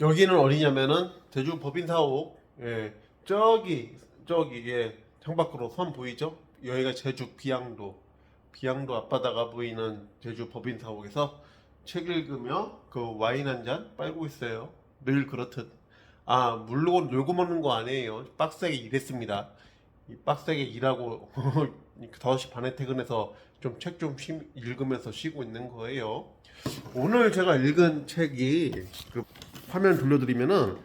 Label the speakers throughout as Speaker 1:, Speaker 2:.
Speaker 1: 여기는 어디냐면은 제주 법인사옥 예 저기 저기 예 창밖으로 선 보이죠? 여기가 제주 비양도 비양도 앞바다가 보이는 제주 법인사옥에서 책 읽으며 그 와인 한 잔 빨고 있어요. 늘 그렇듯 아 물론 놀고 먹는 거 아니에요. 빡세게 일했습니다. 이 빡세게 일하고 5시 반에 퇴근해서 좀책좀 읽으면서 쉬고 있는 거예요. 오늘 제가 읽은 책이 그 화면 돌려드리면은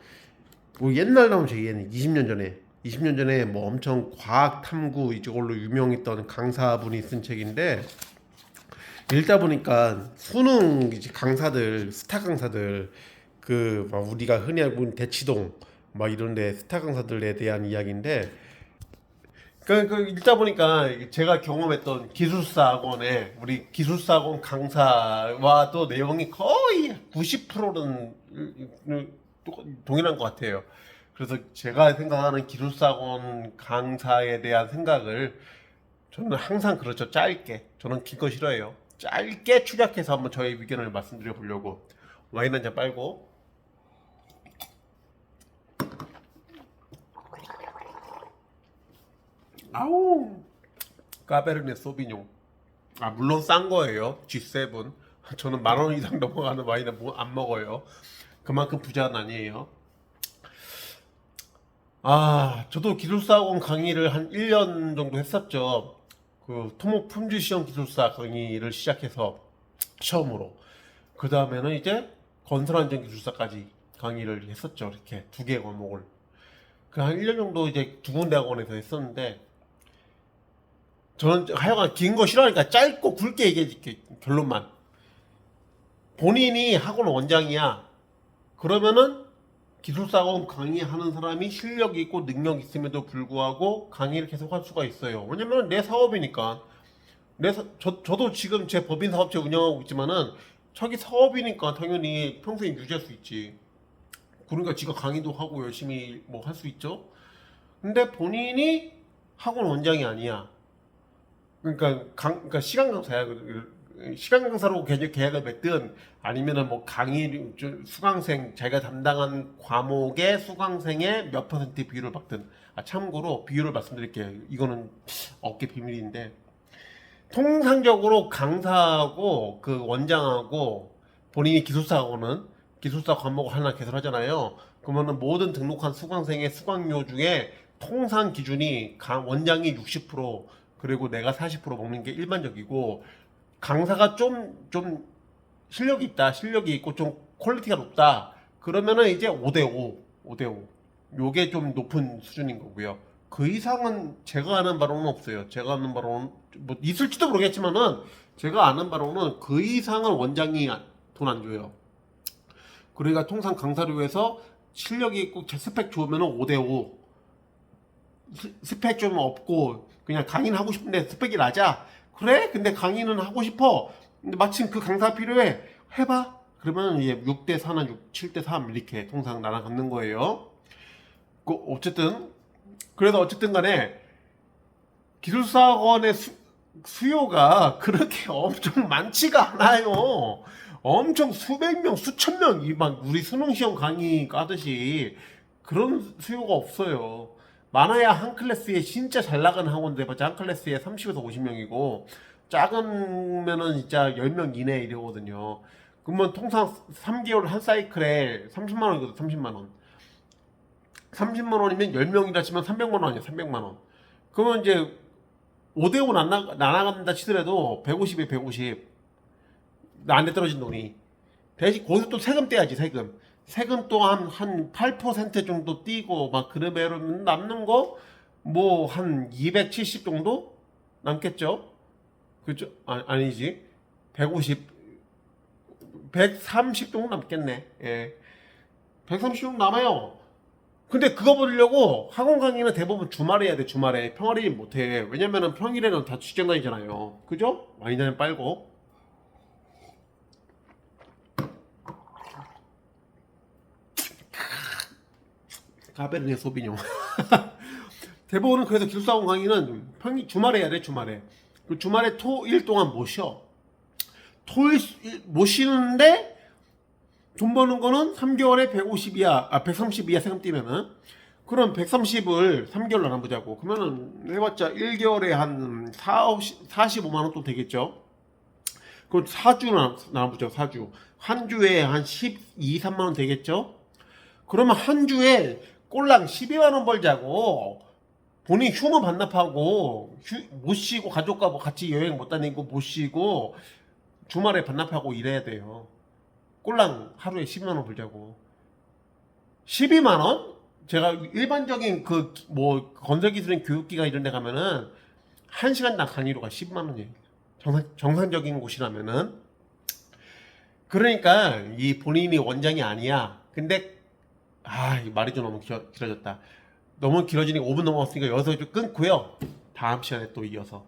Speaker 1: 뭐 옛날 나온 책이에요. 20년 전에 20년 전에 뭐 엄청 과학 탐구 이걸로 유명했던 강사분이 쓴 책인데 읽다 보니까 수능 이제 강사들 스타 강사들 그막 우리가 흔히 알고 있는 대치동 막 이런데 스타 강사들에 대한 이야기인데 그, 그 읽다 보니까 제가 경험했던 기술사 학원에 우리 기술사 학원 강사와 또 내용이 거의 90%는 동일한 것 같아요. 그래서 제가 생각하는 기술사 학원 강사에 대한 생각을 저는 항상 그렇죠. 짧게. 저는 긴 거 싫어해요. 짧게 축약해서 한번 저의 의견을 말씀드려 보려고 와인 한 잔 빨고 아우. 까베르네 소비뇽. 아 물론 싼 거예요. G7 저는 만 원 이상 넘어가는 와인은 뭐안 먹어요. 그만큼 부자는 아니에요. 아 저도 기술사학원 강의를 한 1년 정도 했었죠. 그 토목 품질 시험 기술사 강의를 시작해서 처음으로. 그 다음에는 이제 건설안전 기술사까지 강의를 했었죠. 이렇게 두 개 과목을. 그 한 1년 정도 이제 두 군데 학원에서 했었는데 저는 하여간 긴 거 싫어하니까 짧고 굵게 얘기해줄게 결론만. 본인이 학원 원장이야. 그러면은 기술사학원 강의하는 사람이 실력이 있고 능력이 있음에도 불구하고 강의를 계속 할 수가 있어요. 왜냐면 내 사업이니까. 내 사, 저, 저도 지금 제 법인 사업체 운영하고 있지만은 자기 사업이니까 당연히 평생 유지할 수 있지. 그러니까 지가 강의도 하고 열심히 뭐 할 수 있죠. 근데 본인이 학원 원장이 아니야 그러니까 강, 그러니까 시간 강사야. 그- 시간 강사로 계약- 계약을 맺든 아니면은 뭐 강의 저 수강생 자기가 담당한 과목의 수강생의 몇 퍼센트 비율을 받든. 아 참고로 비율을 말씀드릴게요. 이거는 업계 비밀인데 통상적으로 강사하고 그 원장하고 본인이 기술사하고는 기술사 과목을 하나 개설하잖아요. 그러면은 모든 등록한 수강생의 수강료 중에 통상 기준이 강 원장이 60% 그리고 내가 40% 먹는 게 일반적이고 강사가 좀좀 실력이 있다 실력이 있고 좀 퀄리티가 높다. 그러면은 이제 5대 5 5대 5 요게 좀 높은 수준인 거고요. 그 이상은 제가 아는 바로는 없어요. 제가 아는 바로는 뭐 있을지도 모르겠지만은 제가 아는 바로는 그 이상은 원장이 돈 안 줘요. 그러니까 통상 강사료에서 실력이 있고 스펙 좋으면은 5대 5 스펙 좀 없고 그냥 강의는 하고 싶은데 스펙이 낮아? 그래? 근데 강의는 하고 싶어. 근데 마침 그 강사 필요해. 해봐. 그러면 이제 6대 4나 6, 7대 3 이렇게 통상 갖는 거예요. 그 어쨌든 그래서 어쨌든 간에 기술사학원의 수, 수요가 그렇게 엄청 많지가 않아요. 엄청 수백 명 수천 명이 막 우리 수능 시험 강의 까듯이 그런 수요가 없어요 많아야 한 클래스에 진짜 잘 나가는 학원들 해봤자 한 클래스에 30에서 50명이고 작으면은 진짜 10명 이내 이러거든요. 그러면 통상 3개월 한 사이클에 30만 원이거든 30만 원. 30만 원이면 10명이라 치면 300만 원 아니야 300만 원. 그러면 이제 5대5 나나, 나간다 치더라도 150에 150. 나한테 떨어진 돈이. 대신 거기서 또 세금 떼야지 세금. 세금 또한 한 8% 정도 띄고 막 그러면 남는 거 뭐 한 270 정도 남겠죠? 그죠? 아, 아니지. 150 130 정도 남겠네. 예. 130 정도 남아요. 근데 그거 보려고 학원 강의는 대부분 주말에 해야 돼, 주말에. 평일에 못 해. 왜냐면은 평일에는 다 직장 다니잖아요. 그죠? 다니 빨고. 가베르네 소비뇽. 대부분은 그래서 기술사원 강의는 평일 주말에 해야 돼 주말에. 그 주말에 토 일 동안 못 쉬어. 토일 못 쉬는데 돈 버는 거는 3개월에 150이야, 아 130이야 세금 떼면은 그럼 130을 3개월로 나눠보자고. 그러면은 해봤자 1개월에 한 4, 45만 원또 되겠죠. 그럼 4주 나눠보죠. 4주. 한 주에 한 12, 3만 원 되겠죠. 그러면 한 주에 꼴랑 12만 원 벌자고. 본인 휴무 반납하고 휴, 못 쉬고 가족과 뭐 같이 여행 못 다니고 못 쉬고 주말에 반납하고 이래야 돼요. 꼴랑 하루에 12만 원 벌자고. 12만 원? 제가 일반적인 그 뭐 건설 기술인 교육기관 이런 데 가면은 한 시간당 강의료가 10만 원이에요. 정상, 정상적인 곳이라면은. 그러니까 이 본인이 원장이 아니야. 근데 아, 이 말이 좀 너무 길어, 길어졌다. 너무 길어지니까 5분 넘어갔으니까 여기서 좀 끊고요. 다음 시간에 또 이어서